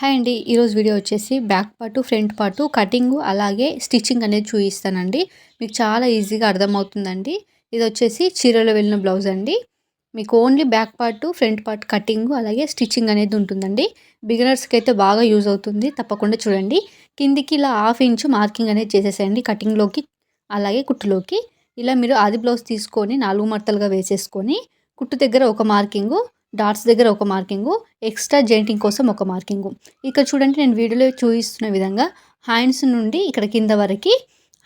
Hi అండి ఈరోజు video వచ్చేసి back part front part cutting అలాగే స్టిచ్చింగ్ అనేది చూపిస్తానండి మీకు చాలా ఈజీగా అర్థమవుతుందండి. ఇది వచ్చేసి చీరలో వెళ్ళిన బ్లౌజ్ అండి. మీకు only back part front part cutting అలాగే స్టిచ్చింగ్ అనేది ఉంటుందండి. బిగినర్స్కి అయితే బాగా యూజ్ అవుతుంది. తప్పకుండా చూడండి. కిందికి ఇలా హాఫ్ ఇంచు మార్కింగ్ అనేది చేసేసేయండి కటింగ్లోకి అలాగే కుట్టులోకి. ఇలా మీరు ఆది బ్లౌజ్ తీసుకొని నాలుగు మడతలుగా వేసేసుకొని కుట్టు దగ్గర ఒక మార్కింగు డాట్స్ దగ్గర ఒక మార్కింగు ఎక్స్ట్రా జెయింటింగ్ కోసం ఒక మార్కింగు. ఇక్కడ చూడండి నేను వీడియోలో చూపిస్తున్న విధంగా హ్యాండ్స్ నుండి ఇక్కడ కింద వరకు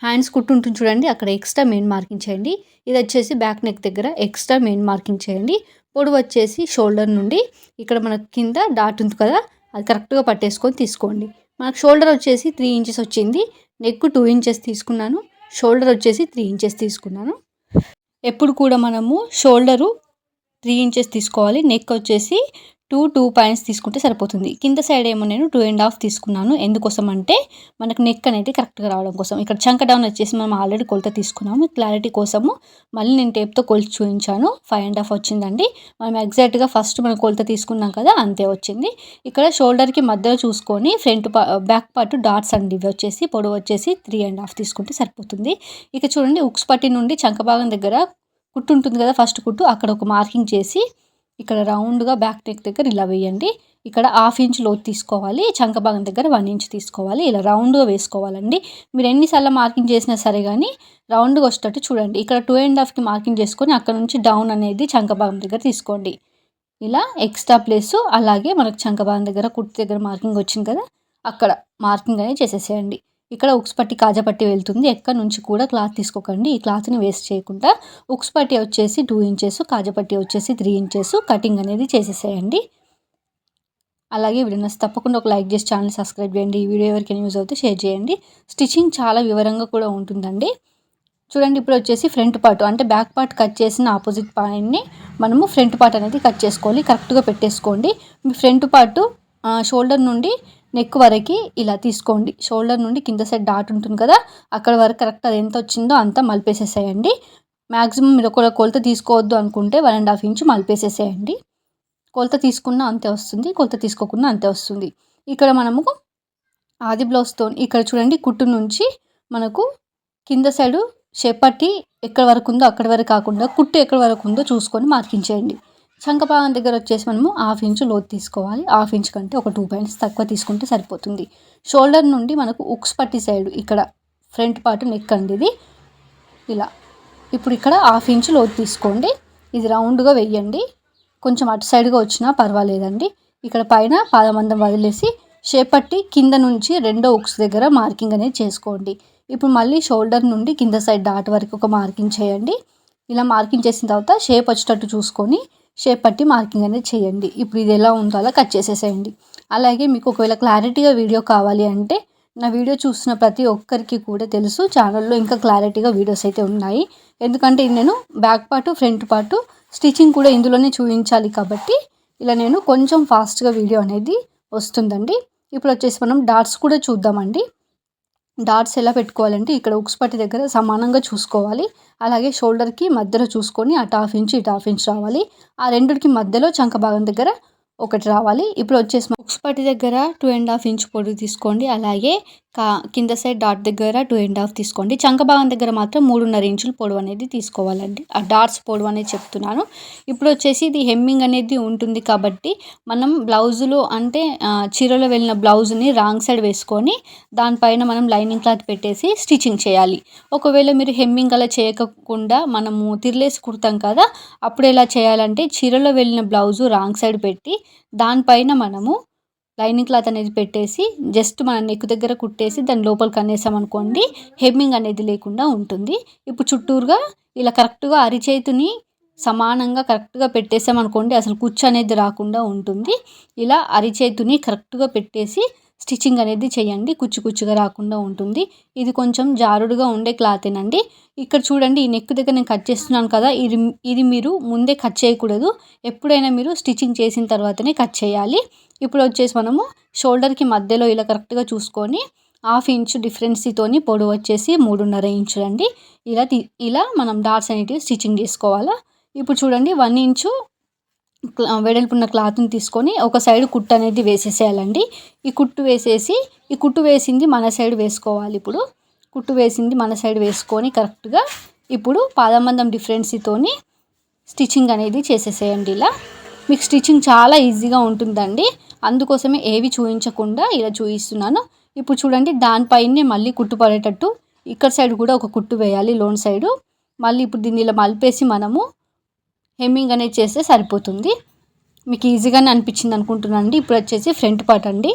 హ్యాండ్స్ కుట్టు ఉంటుంది చూడండి అక్కడ ఎక్స్ట్రా మెయిన్ మార్కింగ్ చేయండి. ఇది వచ్చేసి బ్యాక్ నెక్ దగ్గర ఎక్స్ట్రా మెయిన్ మార్కింగ్ చేయండి. పొడవు వచ్చేసి షోల్డర్ నుండి ఇక్కడ మనకు కింద డాట్ ఉంది కదా అది కరెక్ట్గా పట్టేసుకొని తీసుకోండి. మనకు షోల్డర్ వచ్చేసి త్రీ ఇంచెస్ వచ్చింది నెక్ టూ ఇంచెస్ తీసుకున్నాను షోల్డర్ వచ్చేసి త్రీ ఇంచెస్ తీసుకున్నాను. ఎప్పుడు కూడా మనము షోల్డరు త్రీ ఇంచెస్ తీసుకోవాలి. నెక్ వచ్చేసి టూ టూ పాయింట్స్ తీసుకుంటే సరిపోతుంది. కింద సైడ్ ఏమో నేను టూ అండ్ హాఫ్ తీసుకున్నాను. ఎందుకోసం అంటే మనకు నెక్ అనేది కరెక్ట్గా రావడం కోసం. ఇక్కడ చంక డౌన్ వచ్చేసి మనం ఆల్రెడీ కొలత తీసుకున్నాము. క్లారిటీ కోసము మళ్ళీ నేను టేప్తో కొలిచి చూపించాను. ఫైవ్ అండ్ హాఫ్ వచ్చిందండి. మనం ఎగ్జాక్ట్గా ఫస్ట్ మనం కొలత తీసుకున్నాం కదా అంతే వచ్చింది. ఇక్కడ షోల్డర్కి మధ్యలో చూసుకొని ఫ్రంట్ బ్యాక్ పార్ట్ డాట్స్ అండి. ఇవి వచ్చేసి పొడవు వచ్చేసి త్రీ అండ్ హాఫ్ తీసుకుంటే సరిపోతుంది. ఇక చూడండి ఉక్స్ పట్టి నుండి చంక భాగం దగ్గర కుట్టు ఉంటుంది కదా ఫస్ట్ కుట్టు అక్కడ ఒక మార్కింగ్ చేసి ఇక్కడ రౌండ్గా బ్యాక్ నెక్ దగ్గర ఇలా వేయండి. ఇక్కడ హాఫ్ ఇంచ్ లోతు తీసుకోవాలి చంక భాగం దగ్గర వన్ ఇంచ్ తీసుకోవాలి ఇలా రౌండ్గా వేసుకోవాలండి. మీరు ఎన్నిసార్లు మార్కింగ్ చేసినా సరే కానీ రౌండ్గా వచ్చేటట్టు చూడండి. ఇక్కడ టూ అండ్ హాఫ్కి మార్కింగ్ చేసుకొని అక్కడ నుంచి డౌన్ అనేది చంక భాగం దగ్గర తీసుకోండి. ఇలా ఎక్స్ట్రా ప్లేస్ అలాగే మనకు చంక భాగం దగ్గర కుట్టు దగ్గర మార్కింగ్ వచ్చింది కదా అక్కడ మార్కింగ్ అనేది చేసేసేయండి. ఇక్కడ ఉక్స్ పట్టి కాజా పట్టి వెళ్తుంది. ఎక్కడి నుంచి కూడా క్లాత్ తీసుకోకండి. ఈ క్లాత్ని వేస్ట్ చేయకుండా ఉక్స్ పట్టి వచ్చేసి టూ ఇంచెస్ కాజా పట్టి వచ్చేసి త్రీ ఇంచెస్ కటింగ్ అనేది చేసేసేయండి. అలాగే వీడియో తప్పకుండా ఒక లైక్ చేసి ఛానల్ సబ్స్క్రైబ్ చేయండి. ఈ వీడియో ఎవరికైనా యూజ్ అవుతే షేర్ చేయండి. స్టిచ్చింగ్ చాలా వివరంగా కూడా ఉంటుందండి. చూడండి ఇప్పుడు వచ్చేసి ఫ్రంట్ పార్ట్ అంటే బ్యాక్ పార్ట్ కట్ చేసిన ఆపోజిట్ పాయింట్ని మనము ఫ్రంట్ పార్ట్ అనేది కట్ చేసుకోవాలి. కరెక్ట్గా పెట్టేసుకోండి. మీ ఫ్రంట్ పార్ట్ షోల్డర్ నుండి నెక్ వరకు ఇలా తీసుకోండి. షోల్డర్ నుండి కింద సైడ్ డాట్ ఉంటుంది కదా అక్కడ వరకు కరెక్ట్ అది ఎంత వచ్చిందో అంతా మలిపేసేసేయండి. మ్యాక్సిమం మీరు ఒకవేళ కొలత తీసుకోవద్దు అనుకుంటే వన్ అండ్ హాఫ్ ఇంచ్ మలిపేసేసేయండి. కొలత తీసుకున్న అంతే వస్తుంది కొలత తీసుకోకుండా అంతే వస్తుంది. ఇక్కడ మనము ఆది బ్లౌజ్తో ఇక్కడ చూడండి కుట్టు నుంచి మనకు కింద సైడు చేపట్టి ఎక్కడ వరకు ఉందో అక్కడ వరకు కాకుండా కుట్టు ఎక్కడ వరకు ఉందో చూసుకొని మార్కింగ్ చేయండి. చంకపాగం దగ్గర వచ్చేసి మనము హాఫ్ ఇంచ్ లోతు తీసుకోవాలి. హాఫ్ ఇంచ్ కంటే ఒక టూ పాయింట్స్ తక్కువ తీసుకుంటే సరిపోతుంది. షోల్డర్ నుండి మనకు ఉక్స్ పట్టి సైడ్ ఇక్కడ ఫ్రంట్ పార్ట్ నెక్ అండి ఇది ఇలా. ఇప్పుడు ఇక్కడ హాఫ్ ఇంచ్ లోతు తీసుకోండి. ఇది రౌండ్గా వెయ్యండి. కొంచెం అటు సైడ్గా వచ్చినా పర్వాలేదండి. ఇక్కడ పైన పాదమందం వదిలేసి షేపట్టి కింద నుంచి రెండో ఉక్స్ దగ్గర మార్కింగ్ అనేది చేసుకోండి. ఇప్పుడు మళ్ళీ షోల్డర్ నుండి కింద సైడ్ డాట్ వరకు ఒక మార్కింగ్ చేయండి. ఇలా మార్కింగ్ చేసిన తర్వాత షేప్ వచ్చేటట్టు చూసుకొని షేప్ పట్టి మార్కింగ్ అనేది చేయండి. ఇప్పుడు ఇది ఎలా ఉందో అలా కట్ చేసేసేయండి. అలాగే మీకు ఒకవేళ క్లారిటీగా వీడియో కావాలి అంటే నా వీడియో చూసిన ప్రతి ఒక్కరికి కూడా తెలుసు. ఛానల్లో ఇంకా క్లారిటీగా వీడియోస్ అయితే ఉన్నాయి. ఎందుకంటే నేను back part front part stitching కూడా ఇందులోనే చూపించాలి కాబట్టి ఇలా నేను కొంచెం ఫాస్ట్గా వీడియో అనేది వస్తుందండి. ఇప్పుడు వచ్చేసి మనం డాట్స్ కూడా చూద్దామండి. డాట్స్ ఎలా పెట్టుకోవాలంటే ఇక్కడ ఉక్స్ పట్టి దగ్గర సమానంగా చూసుకోవాలి. అలాగే షోల్డర్కి మధ్యలో చూసుకొని అటు హాఫ్ ఇంచ్ ఇటు హాఫ్ ఇంచ్ రావాలి. ఆ రెండుకి మధ్యలో చంక భాగం దగ్గర ఒకటి రావాలి. ఇప్పుడు వచ్చేసి బుక్స్ పట్టి దగ్గర టూ అండ్ హాఫ్ ఇంచ్ పొడుగు తీసుకోండి. అలాగే కా కింద సైడ్ డాట్ దగ్గర టూ అండ్ హాఫ్ తీసుకోండి. చంక భాగం దగ్గర మాత్రం మూడున్నర ఇంచులు పొడవు అనేది తీసుకోవాలండి. ఆ డాట్స్ పొడవు అనేది చెప్తున్నాను. ఇప్పుడు వచ్చేసి ఇది హెమ్మింగ్ అనేది ఉంటుంది కాబట్టి మనం బ్లౌజులు అంటే చీరలో వెళ్ళిన బ్లౌజ్ని రాంగ్ సైడ్ వేసుకొని దానిపైన మనం లైనింగ్ క్లాత్ పెట్టేసి స్టిచ్చింగ్ చేయాలి. ఒకవేళ మీరు హెమ్మింగ్ అలా చేయకుండా మనము తిరిలేసి కుడతాం కదా అప్పుడు ఎలా చేయాలంటే చీరలో వెళ్ళిన బ్లౌజు రాంగ్ సైడ్ పెట్టి దానిపైన మనము లైనింగ్ క్లాత్ అనేది పెట్టేసి జస్ట్ మన నెక్ దగ్గర కుట్టేసి దాని లోపలికి అనేసామనుకోండి హెమ్మింగ్ అనేది లేకుండా ఉంటుంది. ఇప్పుడు చుట్టూరుగా ఇలా కరెక్ట్గా అరిచేతిని సమానంగా కరెక్ట్గా పెట్టేసామనుకోండి అసలు కుచ్చు అనేది రాకుండా ఉంటుంది. ఇలా అరిచేతిని కరెక్ట్గా పెట్టేసి స్టిచ్చింగ్ అనేది చేయండి కుచ్చు కుచ్చుగా రాకుండా ఉంటుంది. ఇది కొంచెం జారుడుగా ఉండే క్లాతేనండి. ఇక్కడ చూడండి ఈ నెక్ దగ్గర నేను కట్ చేస్తున్నాను కదా ఇది ఇది మీరు ముందే కట్ చేయకూడదు. ఎప్పుడైనా మీరు స్టిచ్చింగ్ చేసిన తర్వాతనే కట్ చేయాలి. ఇప్పుడు వచ్చేసి మనము షోల్డర్కి మధ్యలో ఇలా కరెక్ట్గా చూసుకొని హాఫ్ ఇంచ్ డిఫరెన్స్తోని పొడవు వచ్చేసి మూడున్నర ఇంచులండి ఇలా ఇలా మనం డాట్స్ అనేటివి స్టిచ్చింగ్ చేసుకోవాలా. ఇప్పుడు చూడండి వన్ ఇంచు వెడల్పున్న క్లాత్ని తీసుకొని ఒక సైడ్ కుట్టు అనేది వేసేసేయాలండి. ఈ కుట్టు వేసేసి ఈ కుట్టు వేసింది మన సైడ్ వేసుకోవాలి ఇప్పుడు. కుట్టు వేసింది మన సైడ్ వేసుకొని కరెక్ట్గా ఇప్పుడు పాదమందం డిఫరెన్స్తోని స్టిచ్చింగ్ అనేది చేసేసేయండి ఇలా. మీకు స్టిచ్చింగ్ చాలా ఈజీగా ఉంటుందండి. అందుకోసమే ఏవి చూపించకుండా ఇలా చూపిస్తున్నాను ఇప్పుడు చూడండి దానిపైనే మళ్ళీ కుట్టు పడేటట్టు ఇక్కడ సైడ్ కూడా ఒక కుట్టు వేయాలి లోన్ సైడు. మళ్ళీ ఇప్పుడు దీన్ని ఇలా మలిపేసి మనము హెమ్మింగ్ అనేది చేస్తే సరిపోతుంది. మీకు ఈజీగానే అనిపించింది అనుకుంటున్నాను అండి ఇప్పుడు వచ్చేసి ఫ్రంట్ పార్ట్ అండి.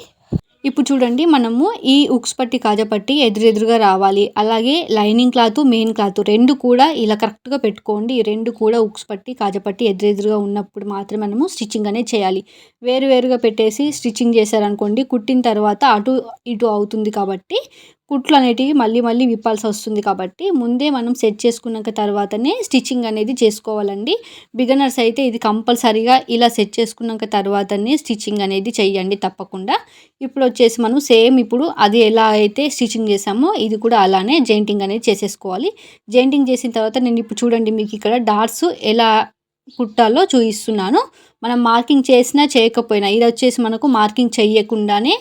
ఇప్పుడు చూడండి మనము ఈ ఉక్స్ పట్టి కాజపట్టి ఎదురెదురుగా రావాలి. అలాగే లైనింగ్ క్లాత్ మెయిన్ క్లాత్ రెండు కూడా ఇలా కరెక్ట్గా పెట్టుకోండి. ఈ రెండు కూడా ఉక్స్ పట్టి కాజపట్టి ఎదురెదురుగా ఉన్నప్పుడు మాత్రమే మనము స్టిచ్చింగ్ అనేది చేయాలి. వేరు వేరుగా పెట్టేసి స్టిచ్చింగ్ చేశారనుకోండి కుట్టిన తర్వాత అటు ఇటు అవుతుంది కాబట్టి కుట్లు అనేటివి మళ్ళీ మళ్ళీ విప్పాల్సి వస్తుంది కాబట్టి ముందే మనం సెట్ చేసుకున్నాక తర్వాతనే స్టిచ్చింగ్ అనేది చేసుకోవాలండి. బిగనర్స్ అయితే ఇది కంపల్సరీగా ఇలా సెట్ చేసుకున్నాక తర్వాతనే స్టిచ్చింగ్ అనేది చెయ్యండి తప్పకుండా. ఇప్పుడు వచ్చేసి మనం సేమ్ ఇప్పుడు అది ఎలా అయితే స్టిచ్చింగ్ చేసామో ఇది కూడా అలానే జెయింటింగ్ అనేది చేసేసుకోవాలి. జెయింటింగ్ చేసిన తర్వాత నేను ఇప్పుడు చూడండి మీకు ఇక్కడ డాట్స్ ఎలా కుట్టాలో చూపిస్తున్నాను. మనం మార్కింగ్ చేసినా చేయకపోయినా ఇది వచ్చేసి మనకు మార్కింగ్ చేయకుండానే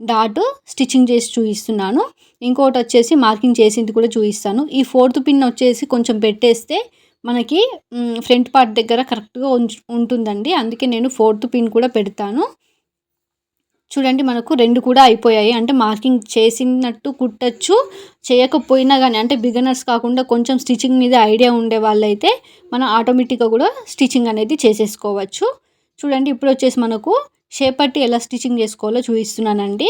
డాట్ స్టిచ్చింగ్ చేసి చూపిస్తున్నాను. ఇంకోటి వచ్చేసి మార్కింగ్ చేసింది కూడా చూపిస్తాను. ఈ ఫోర్త్ పిన్ వచ్చేసి కొంచెం పెట్టేస్తే మనకి ఫ్రంట్ పార్ట్ దగ్గర కరెక్ట్గా ఉంటుందండి. అందుకే నేను ఫోర్త్ పిన్ కూడా పెడతాను. చూడండి మనకు రెండు కూడా అయిపోయాయి. అంటే మార్కింగ్ చేసినట్టు కుట్టచ్చు చేయకపోయినా కానీ అంటే బిగినర్స్ కాకుండా కొంచెం స్టిచ్చింగ్ మీద ఐడియా ఉండే వాళ్ళైతే మనం ఆటోమేటిక్గా కూడా స్టిచ్చింగ్ అనేది చేసేసుకోవచ్చు. చూడండి ఇప్పుడు వచ్చేసి మనకు షేపట్టి ఎలా స్టిచ్చింగ్ చేసుకోవాలో చూపిస్తున్నానండి.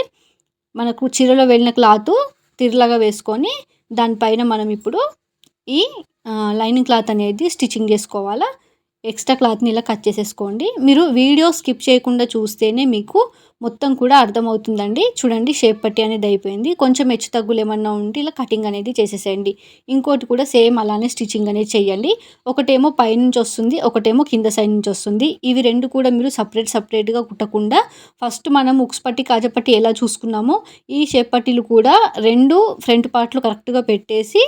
మనకు చీరలో వెళ్ళిన క్లాత్ తిరలాగా వేసుకొని దానిపైన మనం ఇప్పుడు ఈ లైనింగ్ క్లాత్ అనేది స్టిచ్చింగ్ చేసుకోవాలా? ఎక్స్ట్రా క్లాత్ని ఇలా కట్ చేసేసుకోండి. మీరు వీడియో స్కిప్ చేయకుండా చూస్తేనే మీకు మొత్తం కూడా అర్థమవుతుందండి. చూడండి షేప్ పట్టి అనేది అయిపోయింది. కొంచెం హెచ్చు తగ్గులు ఏమన్నా ఉంటే ఇలా కటింగ్ అనేది చేసేసేయండి. ఇంకోటి కూడా సేమ్ అలానే స్టిచ్చింగ్ అనేది చేయండి. ఒకటేమో పైనుంచి వస్తుంది ఒకటేమో కింద సైడ్ నుంచి వస్తుంది. ఇవి రెండు కూడా మీరు సపరేట్ సపరేట్గా కుట్టకుండా ఫస్ట్ మనం ఉక్స్ పట్టి కాజపట్టి ఎలా చూసుకున్నామో ఈ షేప్ పట్టీలు కూడా రెండు ఫ్రంట్ పార్ట్లు కరెక్ట్గా పెట్టేసి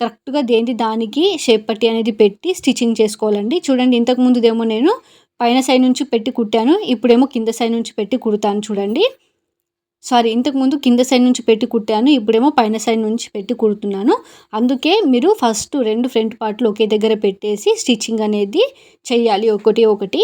కరెక్ట్గా దేని దానికి షేప్ పట్టి అనేది పెట్టి స్టిచ్చింగ్ చేసుకోవాలండి. చూడండి ఇంతకుముందు ఏమో నేను పైన సైడ్ నుంచి పెట్టి కుట్టాను ఇప్పుడేమో కింద సైడ్ నుంచి పెట్టి కుడతాను చూడండి. సారీ ఇంతకుముందు కింద సైడ్ నుంచి పెట్టి కుట్టాను ఇప్పుడేమో పైన సైడ్ నుంచి పెట్టి కుడుతున్నాను. అందుకే మీరు ఫస్ట్ రెండు ఫ్రంట్ పార్ట్లు ఒకే దగ్గర పెట్టేసి స్టిచ్చింగ్ అనేది చెయ్యాలి ఒకటి ఒకటి.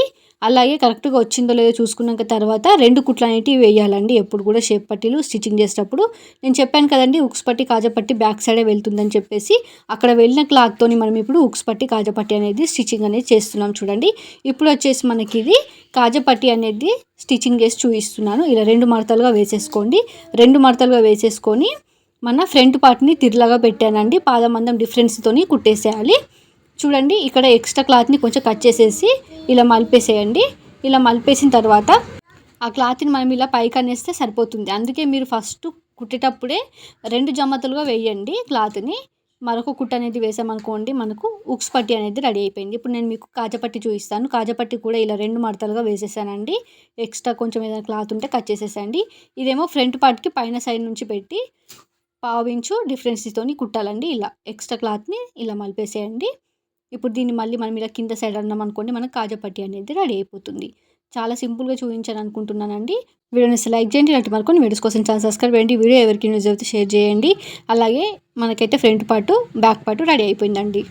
అలాగే కరెక్ట్గా వచ్చిందో లేదో చూసుకున్నాక తర్వాత రెండు కుట్లు అనేటివి వేయాలండి. ఎప్పుడు కూడా షేప్ పట్టీలు స్టిచ్చింగ్ చేసేటప్పుడు. నేను చెప్పాను కదండి ఉక్స్ పట్టి కాజపట్టి బ్యాక్ సైడే వెళ్తుందని చెప్పేసి అక్కడ వెళ్ళిన క్లాత్తోని మనం ఇప్పుడు ఉక్స్ పట్టి కాజపట్టి అనేది స్టిచ్చింగ్ అనేది చేస్తున్నాం చూడండి. ఇప్పుడు వచ్చేసి మనకి ఇది కాజపట్టి అనేది స్టిచ్చింగ్ చేసి చూపిస్తున్నాను. ఇలా రెండు మడతలుగా వేసేసుకోండి. రెండు మడతలుగా వేసేసుకొని మన ఫ్రంట్ పార్ట్ని తిరలాగా పెట్టానండి. పాదమందం డిఫరెన్స్తోని కుట్టేసేయాలి. చూడండి ఇక్కడ ఎక్స్ట్రా క్లాత్ని కొంచెం కట్ చేసేసి ఇలా మలిపేసేయండి. ఇలా మలిపేసిన తర్వాత ఆ క్లాత్ని మనం ఇలా పైకి అనేస్తే సరిపోతుంది. అందుకే మీరు ఫస్ట్ కుట్టేటప్పుడే రెండు జమతలుగా వేయండి క్లాత్ని మరొక కుట్ట అనేది వేసామనుకోండి మనకు ఉక్స్ పట్టి అనేది రెడీ అయిపోయింది. ఇప్పుడు నేను మీకు కాజపట్టి చూపిస్తాను. కాజపట్టి కూడా ఇలా రెండు మడతలుగా వేసేసానండి. ఎక్స్ట్రా కొంచెం ఏదైనా క్లాత్ ఉంటే కట్ చేసేసండి ఇదేమో ఫ్రంట్ పార్ట్కి పైన సైడ్ నుంచి పెట్టి పావించు డిఫరెన్స్తోని కుట్టాలండి. ఇలా ఎక్స్ట్రా క్లాత్ని ఇలా మలిపేసేయండి. ఇప్పుడు దీన్ని మళ్ళీ మనం ఇలా కింద సైడ్ అన్నాం అనుకోండి మనకు కాజపట్టి అనేది రెడీ అయిపోతుంది. చాలా సింపుల్గా చూపించాను అనుకుంటున్నానండి. వీడియోని లైక్ చేయండి ఇలాంటి మరికొన్ని వీడియోస్ కోసం ఛానల్ సబ్స్క్రైబ్ చేయండి. వీడియో ఎవరికి న్యూస్ అయితే షేర్ చేయండి. అలాగే మనకైతే front part back part ready అయిపోయిందండి.